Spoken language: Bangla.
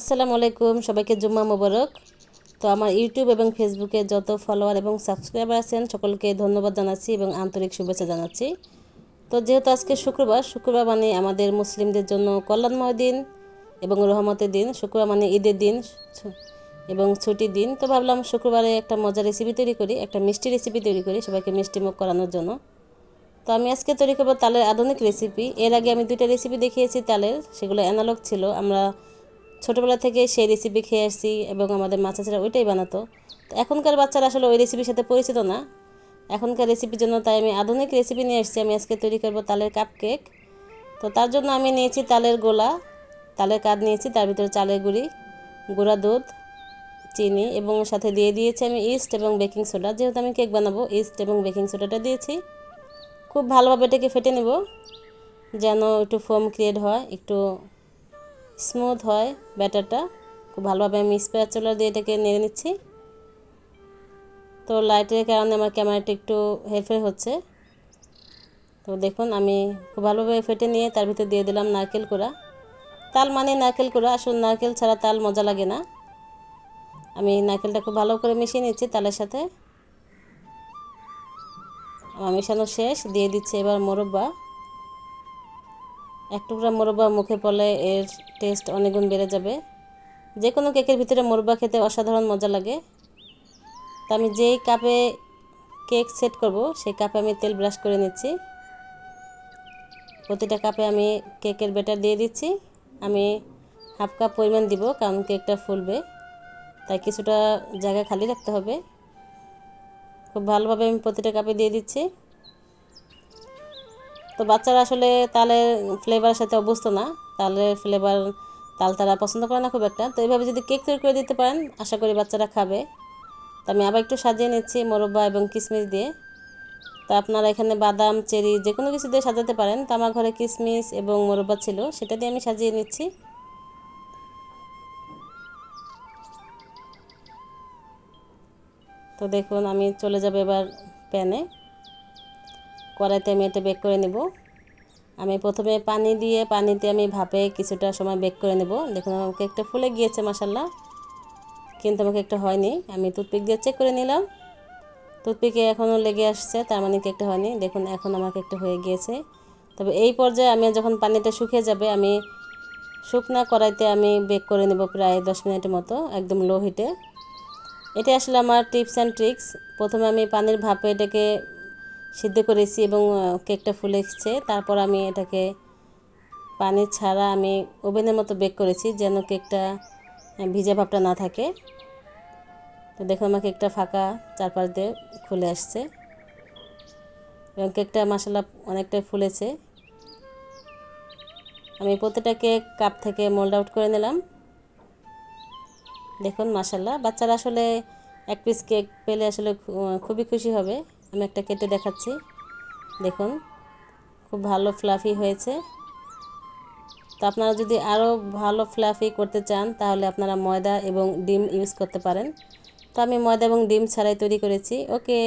আসসালামু আলাইকুম, সবাইকে জুম্মা মোবারক। তো আমার ইউটিউব এবং ফেসবুকে যত ফলোয়ার এবং সাবস্ক্রাইবার আছেন, সকলকে ধন্যবাদ জানাচ্ছি এবং আন্তরিক শুভেচ্ছা জানাচ্ছি। তো যেহেতু আজকে শুক্রবার শুক্রবার মানে আমাদের মুসলিমদের জন্য কল্যাণময় দিন এবং রহমতের দিন, শুক্রবার মানে ঈদের দিন এবং ছুটির দিন। তো ভাবলাম শুক্রবারে একটা মজার রেসিপি তৈরি করি, একটা মিষ্টি রেসিপি তৈরি করি সবাইকে মিষ্টি মুখ করানোর জন্য। তো আমি আজকে তৈরি করব তালের আধুনিক রেসিপি এর আগে আমি দুইটা রেসিপি দেখিয়েছি তালের, সেগুলো অ্যানালগ ছিল। আমরা ছোটোবেলা থেকে সেই রেসিপি খেয়ে আসছি এবং আমাদের মা চাচারা ওইটাই বানাতো। তো এখনকার বাচ্চারা আসলে ওই রেসিপির সাথে পরিচিত না। এখনকার রেসিপির জন্য তাই আমি আধুনিক রেসিপি নিয়ে এসেছি। আমি আজকে তৈরি করব তালের কাপ কেক তো তার জন্য আমি নিয়েছি তালের গোলা, তালের কাঠ নিয়েছি, তার ভিতরে চালের গুঁড়ি, গুঁড়া দুধ, চিনি এবং সাথে দিয়ে দিয়েছি আমি ইস্ট এবং বেকিং সোডা যেহেতু আমি কেক বানাবো ইস্ট এবং বেকিং সোডাটা দিয়েছি। খুব ভালোভাবে এটাকে ফেটে নেব, যেন একটু ফোম ক্রিয়েট হয়, একটু স্মুথ হয় ব্যাটারটা খুব ভালোভাবে আমি স্প্যাচুলার দিয়ে এটাকে নেড়ে নিচ্ছি। তো লাইটের কারণে আমার ক্যামেরাটা একটু হেরফের হচ্ছে। তো দেখুন, আমি খুব ভালোভাবে ফেটে নিয়ে তার ভিতরে দিয়ে দিলাম নারকেল কোড়া। তাল মানে নারকেল কোড়া, আসলে নারকেল ছাড়া তাল মজা লাগে না। আমি নারকেলটা খুব ভালো করে মিশিয়ে নিচ্ছি তালের সাথে। আমার মেশানো শেষ, দিয়ে দিচ্ছি এবার মোরব্বা। এক টুকরা মোরব্বা মুখে পড়লে এর টেস্ট অনেক গুণ বেড়ে যাবে। যে কোনো কেকের ভিতরে মোরব্বা খেতে অসাধারণ মজা লাগে। তা আমি যেই কাপে কেক সেট করব, সেই কাপে আমি তেল ব্রাশ করে নিচ্ছি। প্রতিটা কাপে আমি কেকের ব্যাটার দিয়ে দিচ্ছি। আমি হাফ কাপ পরিমাণ দিব, কারণ কেকটা ফুলবে। তাই কিছুটা জায়গা খালি রাখতে হবে। খুব ভালোভাবে আমি প্রতিটা কাপে দিয়ে দিচ্ছি। তো বাচ্চারা আসলে তালের ফ্লেভারের সাথে অভ্যস্ত না। তালের ফ্লেভার তাল তারা পছন্দ করে না খুব একটা। তো এইভাবে যদি কেক তৈরি করে দিতে পারেন, আশা করি বাচ্চারা খাবে। তো আমি আবার একটু সাজিয়ে নিচ্ছি মোরব্বা এবং কিশমিশ দিয়ে। তো আপনারা এখানে বাদাম, চেরি যে কোনো কিছু দিয়ে সাজাতে পারেন। তো আমার ঘরে কিশমিশ এবং মোরব্বা ছিল, সেটা দিয়ে আমি সাজিয়ে নিচ্ছি। তো দেখুন, আমি চলে যাব এবার প্যানে। কড়াইতে আমি এটা বেক করে নেব। আমি প্রথমে পানি দিয়ে, পানিতে আমি ভাপে কিছুটা সময় বেক করে নেব। দেখুন আমার কেকটা ফুলে গিয়েছে মাসাল্লাহ কিন্তু আমার কেকটা হয়নি। আমি টুথপিক দিয়ে চেক করে নিলাম। টুথপিকে এখনও লেগে আসছে, তার মানে কেকটা হয়নি? দেখুন, এখন আমার কেকটা হয়ে গিয়েছে। তবে এই পর্যায়ে আমি যখন পানিটা শুকিয়ে যাবে, আমি শুকনা কড়াইতে আমি বেক করে নেব প্রায় দশ মিনিটের মতো, একদম লো হিটে এটা আসলে আমার টিপস অ্যান্ড ট্রিক্স প্রথমে আমি পানির ভাপে এটাকে সিদ্ধ করেছি এবং কেকটা ফুলে এসছে। তারপর আমি এটাকে পানি ছাড়া আমি ওভেনের মতো বেক করেছি যেন কেকটা ভিজা ভাবটা না থাকে। তো দেখুন আমার কেকটা ফাঁকা চারপাশ দিয়ে খুলে আসছে। এবং কেকটা মশলা অনেকটাই ফুলেছে। আমি প্রতিটা কেক কাপ থেকে মোল্ড আউট করে নিলাম। দেখুন মাসাল্লাহ বাচ্চারা আসলে এক পিস কেক পেলে আসলে খুবই খুশি হবে। আমি একটা কেটে দেখাচ্ছি। দেখুন, খুব ভালো ফ্লাফি হয়েছে। তো আপনারা যদি আরও ভালো ফ্লাফি করতে চান, তাহলে আপনারা ময়দা এবং ডিম ইউজ করতে পারেন। তো আমি ময়দা এবং ডিম ছাড়াই তৈরি করেছি। ওকে।